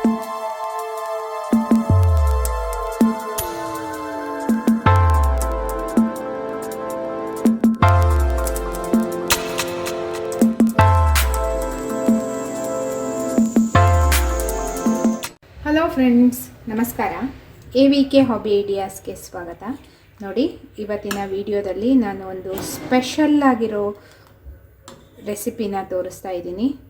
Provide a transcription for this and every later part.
Hello friends ನಮಸ್ಕಾರ. A V K hobby ಐಡಿಯಾಸ್ಗೆ ಸ್ವಾಗತ. ನೋಡಿ, ಇವತ್ತಿನ ವಿಡಿಯೋದಲ್ಲಿ ನಾನು ಒಂದು ಸ್ಪೆಷಲ್ ಆಗಿರೋ ರೆಸಿಪಿನ ತೋರಿಸ್ತಾ ಇದ್ದೀನಿ.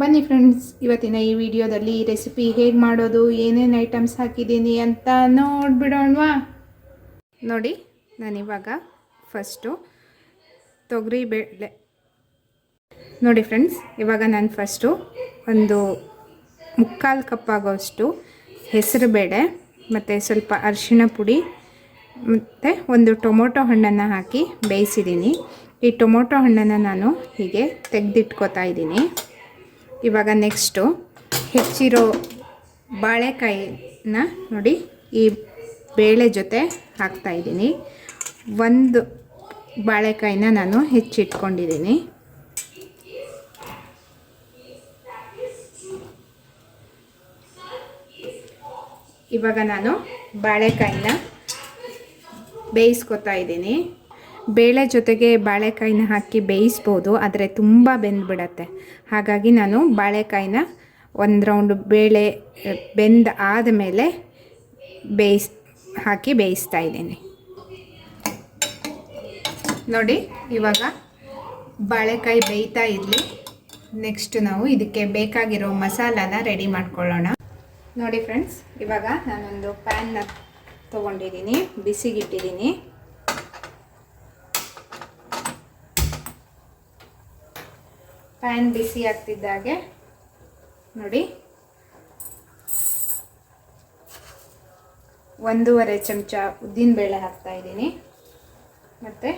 ಬನ್ನಿ ಫ್ರೆಂಡ್ಸ್ ಇವತ್ತಿನ ಈ ವಿಡಿಯೋದಲ್ಲಿ ಈ ರೆಸಿಪಿ ಹೇಗೆ ಮಾಡೋದು, ಏನೇನು ಐಟಮ್ಸ್ ಹಾಕಿದ್ದೀನಿ ಅಂತ ನೋಡಿಬಿಡೋಣವಾ? ನೋಡಿ, ನಾನಿವಾಗ ಫಸ್ಟು ತೊಗರಿ ಬೇಳೆ. ನೋಡಿ ಫ್ರೆಂಡ್ಸ್ ಇವಾಗ ನಾನು ಫಸ್ಟು ಒಂದು ಮುಕ್ಕಾಲು ಕಪ್ ಆಗೋಷ್ಟು ಹೆಸರು ಬೇಳೆ, ಮತ್ತು ಸ್ವಲ್ಪ ಅರಿಶಿನ ಪುಡಿ, ಮತ್ತು ಒಂದು ಟೊಮೊಟೊ ಹಣ್ಣನ್ನು ಹಾಕಿ ಬೇಯಿಸಿದ್ದೀನಿ. ಈ ಟೊಮೊಟೊ ಹಣ್ಣನ್ನು ನಾನು ಹೀಗೆ ತೆಗೆದಿಟ್ಕೋತಾ ಇದ್ದೀನಿ. ಇವಾಗ ನೆಕ್ಸ್ಟು ಹೆಚ್ಚಿರೋ ಬಾಳೆಕಾಯಿನ ನೋಡಿ ಈ ಬೇಳೆ ಜೊತೆ ಹಾಕ್ತಾಯಿದ್ದೀನಿ ಒಂದು ಬಾಳೆಕಾಯಿನ ನಾನು ಹೆಚ್ಚಿಟ್ಕೊಂಡಿದ್ದೀನಿ. ಇವಾಗ ನಾನು ಬಾಳೆಕಾಯಿನ ಬೇಯಿಸ್ಕೊತಾ ಇದ್ದೀನಿ. ಬೇಳೆ ಜೊತೆಗೆ ಬಾಳೆಕಾಯಿನ ಹಾಕಿ ಬೇಯಿಸ್ಬೋದು, ಆದರೆ ತುಂಬ ಬೆಂದ್ಬಿಡತ್ತೆ. ಹಾಗಾಗಿ ನಾನು ಬಾಳೆಕಾಯಿನ ಒಂದು ರೌಂಡ್ ಬೇಳೆ ಬೆಂದ ಆದಮೇಲೆ ಬೇಯಿಸ್, ಹಾಕಿ ಬೇಯಿಸ್ತಾ ಇದ್ದೀನಿ. ನೋಡಿ, ಇವಾಗ ಬಾಳೆಕಾಯಿ ಬೇಯ್ತಾ ಇರಲಿ. ನೆಕ್ಸ್ಟ್ ನಾವು ಇದಕ್ಕೆ ಬೇಕಾಗಿರೋ ಮಸಾಲಾನ ರೆಡಿ ಮಾಡ್ಕೊಳ್ಳೋಣ. ನೋಡಿ ಫ್ರೆಂಡ್ಸ್ ಇವಾಗ ನಾನೊಂದು ಪ್ಯಾನ್ನ ತೊಗೊಂಡಿದ್ದೀನಿ, ಬಿಸಿಗಿಟ್ಟಿದ್ದೀನಿ. ಪ್ಯಾನ್ ಬಿಸಿ ಆಗ್ತಿದ್ದಾಗೆ ನೋಡಿ. ಒಂದೂವರೆ ಚಮಚ ಉದ್ದಿನಬೇಳೆ ಹಾಕ್ತಾ ಇದ್ದೀನಿ. ಮತ್ತು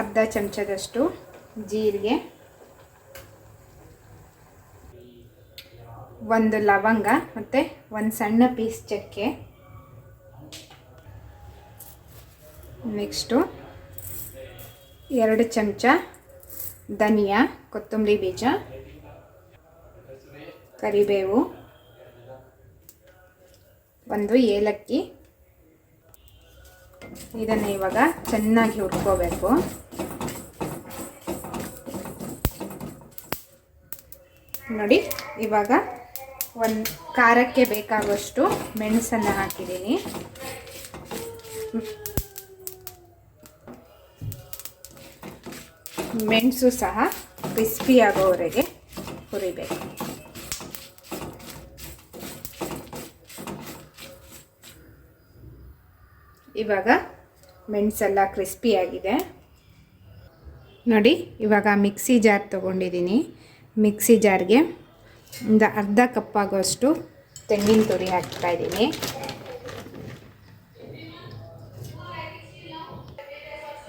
ಅರ್ಧ ಚಮಚದಷ್ಟು ಜೀರಿಗೆ. ಒಂದು ಲವಂಗ ಮತ್ತು ಒಂದು ಸಣ್ಣ ಪೀಸ್ ಚಕ್ಕೆ. ನೆಕ್ಸ್ಟು ಎರಡು ಚಮಚ ಧನಿಯಾ, ಕೊತ್ತಂಬರಿ ಬೀಜ, ಕರಿಬೇವು, ಒಂದು ಏಲಕ್ಕಿ. ಇದನ್ನು ಇವಾಗ ಚೆನ್ನಾಗಿ ಹುರ್ಕೋಬೇಕು. ನೋಡಿ, ಇವಾಗ ಒಂದು ಖಾರಕ್ಕೆ ಬೇಕಾಗುವಷ್ಟು ಮೆಣಸನ್ನು ಹಾಕಿದ್ದೀನಿ. ಮೆಣಸು ಸಹ ಕ್ರಿಸ್ಪಿ ಆಗೋವರೆಗೆ ಹುರಿಬೇಕು. ಇವಾಗ ಮೆಣಸೆಲ್ಲ ಕ್ರಿಸ್ಪಿ ಆಗಿದೆ. ನೋಡಿ, ಇವಾಗ ಮಿಕ್ಸಿ ಜಾರ್ ತೊಗೊಂಡಿದ್ದೀನಿ. ಮಿಕ್ಸಿ ಜಾರ್ಗೆ ಒಂದು ಅರ್ಧ ಕಪ್ ಆಗೋಷ್ಟು ತೆಂಗಿನ ತುರಿ ಹಾಕ್ತಾ ಇದ್ದೀನಿ.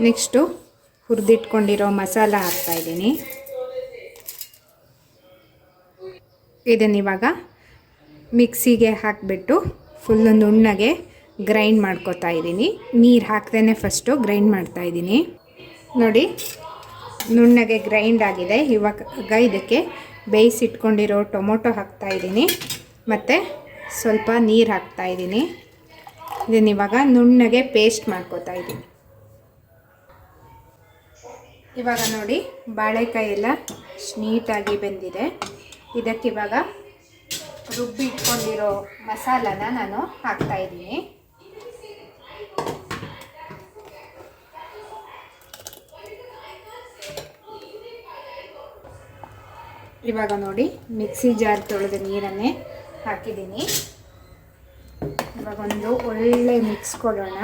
ನೆಕ್ಸ್ಟು ಹುರಿದಿಟ್ಕೊಂಡಿರೋ ಮಸಾಲ ಹಾಕ್ತಾಯಿದ್ದೀನಿ ಇದನ್ನಿವಾಗ ಮಿಕ್ಸಿಗೆ ಹಾಕಿಬಿಟ್ಟು ಫುಲ್ಲು ನುಣ್ಣಗೆ ಗ್ರೈಂಡ್ ಮಾಡ್ಕೋತಾ ಇದ್ದೀನಿ. ನೀರು ಹಾಕ್ದೇ ಫಸ್ಟು ಗ್ರೈಂಡ್ ಮಾಡ್ತಾ ಇದ್ದೀನಿ. ನೋಡಿ, ನುಣ್ಣಗೆ ಗ್ರೈಂಡ್ ಆಗಿದೆ. ಇವಾಗ ಇದಕ್ಕೆ ಬೇಯಿಸಿಟ್ಕೊಂಡಿರೋ ಟೊಮೊಟೊ ಹಾಕ್ತಾ ಇದ್ದೀನಿ. ಮತ್ತು ಸ್ವಲ್ಪ ನೀರು ಹಾಕ್ತಾ ಇದ್ದೀನಿ. ಇದನ್ನಿವಾಗ ನುಣ್ಣಗೆ ಪೇಸ್ಟ್ ಮಾಡ್ಕೋತಾ ಇದ್ದೀನಿ. ಇವಾಗ ನೋಡಿ ಬಾಳೆಕಾಯಿ ಎಲ್ಲ ನೀಟಾಗಿ ಬೆಂದಿದೆ. ಇದಕ್ಕಿವಾಗ ರುಬ್ಬಿ ಇಟ್ಕೊಂಡಿರೋ ಮಸಾಲನ ನಾನು ಹಾಕ್ತಾ ಇದ್ದೀನಿ. ಇವಾಗ ನೋಡಿ ಮಿಕ್ಸಿ ಜಾರ್ ತೊಳೆದ ನೀರನ್ನೇ ಹಾಕಿದ್ದೀನಿ. ಇವಾಗ ಒಂದು ಒಳ್ಳೆ ಮಿಕ್ಸ್ ಕೊಡೋಣ.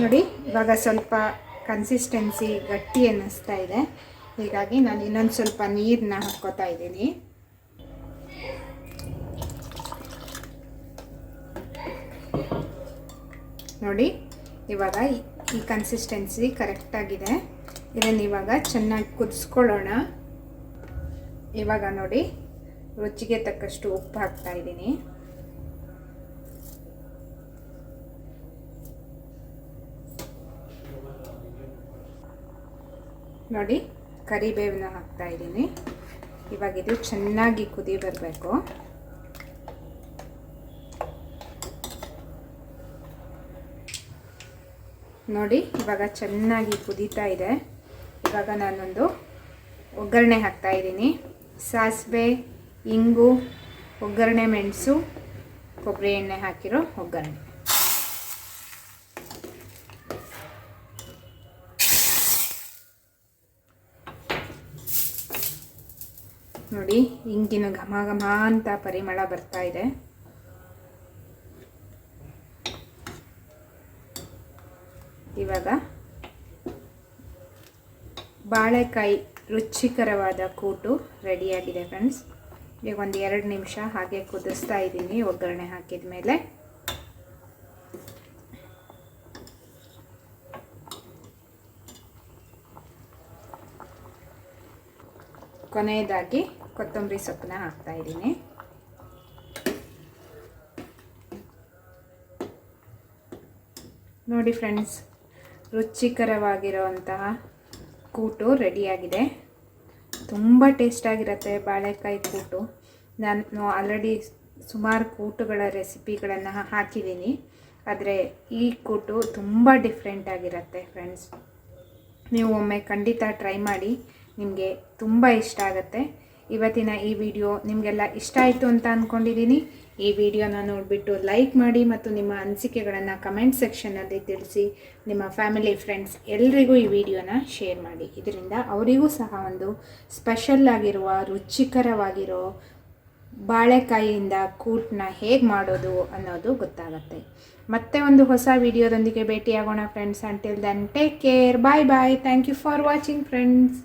ನೋಡಿ ಇವಾಗ ಸ್ವಲ್ಪ ಕನ್ಸಿಸ್ಟೆನ್ಸಿ ಗಟ್ಟಿ ಅನ್ನಿಸ್ತಾ ಇದೆ. ಹೀಗಾಗಿ ನಾನು ಇನ್ನೊಂದು ಸ್ವಲ್ಪ ನೀರನ್ನ ಹಾಕ್ಕೋತಾ ಇದ್ದೀನಿ. ನೋಡಿ, ಇವಾಗ ಈ ಕನ್ಸಿಸ್ಟೆನ್ಸಿ ಕರೆಕ್ಟಾಗಿದೆ ಇದನ್ನು ಇವಾಗ ಚೆನ್ನಾಗಿ ಕುದಿಸ್ಕೊಳ್ಳೋಣ. ಇವಾಗ ನೋಡಿ, ರುಚಿಗೆ ತಕ್ಕಷ್ಟು ಉಪ್ಪು ಹಾಕ್ತಾ ಇದ್ದೀನಿ. ನೋಡಿ ಕರಿಬೇವನ್ನ ಹಾಕ್ತಾ ಇದ್ದೀನಿ. ಇವಾಗ ಇದು ಚೆನ್ನಾಗಿ ಕುದಿ ಬರಬೇಕು. ನೋಡಿ, ಇವಾಗ ಚೆನ್ನಾಗಿ ಕುದೀತಾ ಇದೆ. ಇವಾಗ ನಾನೊಂದು ಒಗ್ಗರಣೆ ಹಾಕ್ತಾ ಇದ್ದೀನಿ. ಸಾಸಿವೆ, ಇಂಗು, ಒಗ್ಗರಣೆ ಮೆಣಸು, ಕೊಬ್ಬರಿ ಎಣ್ಣೆ ಹಾಕಿರೋ ಒಗ್ಗರಣೆ. ನೋಡಿ, ಇಂಗಿನ ಘಮ ಘಮ ಅಂತ ಪರಿಮಳ ಬರ್ತಾ ಇದೆ. ಇವಾಗ ಬಾಳೆಕಾಯಿ ರುಚಿಕರವಾದ ಕೂಟು ರೆಡಿಯಾಗಿದೆ ಫ್ರೆಂಡ್ಸ್. ಈಗ ಒಂದು ಎರಡು ನಿಮಿಷ ಹಾಗೆ ಕುದಿಸ್ತಾ ಇದ್ದೀನಿ, ಒಗ್ಗರಣೆ ಹಾಕಿದ ಮೇಲೆ ಕೊನೆಯದಾಗಿ ಕೊತ್ತಂಬರಿ ಸೊಪ್ಪನ್ನ ಹಾಕ್ತಾ ಇದ್ದೀನಿ. ನೋಡಿ ಫ್ರೆಂಡ್ಸ್, ರುಚಿಕರವಾಗಿರುವಂತಹ ಕೂಟು ರೆಡಿಯಾಗಿದೆ. ತುಂಬ ಟೇಸ್ಟಾಗಿರುತ್ತೆ ಬಾಳೆಕಾಯಿ ಕೂಟು. ನಾನು ಆಲ್ರೆಡಿ ಸುಮಾರು ಕೂಟುಗಳ ರೆಸಿಪಿಗಳನ್ನು ಹಾಕಿದ್ದೀನಿ. ಆದರೆ ಈ ಕೂಟು ತುಂಬ ಡಿಫ್ರೆಂಟ್ ಆಗಿರುತ್ತೆ ಫ್ರೆಂಡ್ಸ್. ನೀವು ಒಮ್ಮೆ ಖಂಡಿತ ಟ್ರೈ ಮಾಡಿ, ನಿಮಗೆ ತುಂಬ ಇಷ್ಟ ಆಗುತ್ತೆ. ಇವತ್ತಿನ ಈ ವಿಡಿಯೋ ನಿಮಗೆಲ್ಲ ಇಷ್ಟ ಆಯಿತು ಅಂತ ಅಂದ್ಕೊಂಡಿದ್ದೀನಿ ಈ ವಿಡಿಯೋನ ನೋಡಿಬಿಟ್ಟು ಲೈಕ್ ಮಾಡಿ ಮತ್ತು ನಿಮ್ಮ ಅನಿಸಿಕೆಗಳನ್ನು ಕಮೆಂಟ್ ಸೆಕ್ಷನಲ್ಲಿ ತಿಳಿಸಿ, ನಿಮ್ಮ ಫ್ಯಾಮಿಲಿ ಫ್ರೆಂಡ್ಸ್ ಎಲ್ರಿಗೂ ಈ ವಿಡಿಯೋನ ಶೇರ್ ಮಾಡಿ. ಇದರಿಂದ ಅವರಿಗೂ ಸಹ ಒಂದು ಸ್ಪೆಷಲ್ ಆಗಿರುವ, ರುಚಿಕರವಾಗಿರೋ ಬಾಳೆಕಾಯಿಯಿಂದ ಕೂಟನ್ನ ಹೇಗೆ ಮಾಡೋದು ಅನ್ನೋದು ಗೊತ್ತಾಗುತ್ತೆ. ಮತ್ತೆ ಒಂದು ಹೊಸ ವಿಡಿಯೋದೊಂದಿಗೆ ಭೇಟಿಯಾಗೋಣ friends until then take care bye bye thank you for watching friends